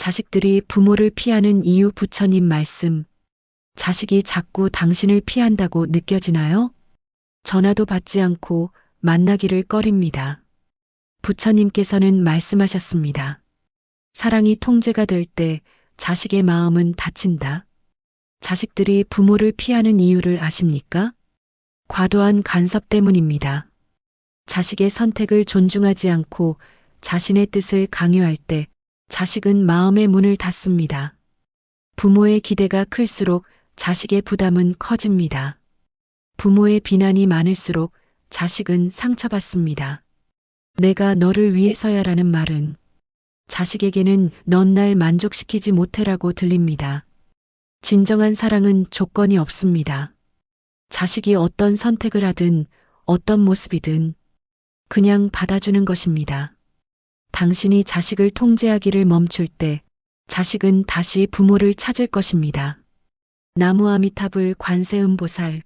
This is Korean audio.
자식들이 부모를 피하는 이유 부처님 말씀. 자식이 자꾸 당신을 피한다고 느껴지나요? 전화도 받지 않고 만나기를 꺼립니다. 부처님께서는 말씀하셨습니다. 사랑이 통제가 될 때 자식의 마음은 다친다. 자식들이 부모를 피하는 이유를 아십니까? 과도한 간섭 때문입니다. 자식의 선택을 존중하지 않고 자신의 뜻을 강요할 때 자식은 마음의 문을 닫습니다. 부모의 기대가 클수록 자식의 부담은 커집니다. 부모의 비난이 많을수록 자식은 상처받습니다. 내가 너를 위해서야라는 말은 자식에게는 넌 날 만족시키지 못해라고 들립니다. 진정한 사랑은 조건이 없습니다. 자식이 어떤 선택을 하든 어떤 모습이든 그냥 받아주는 것입니다. 당신이 자식을 통제하기를 멈출 때 자식은 다시 부모를 찾을 것입니다. 나무 아미타불 관세음보살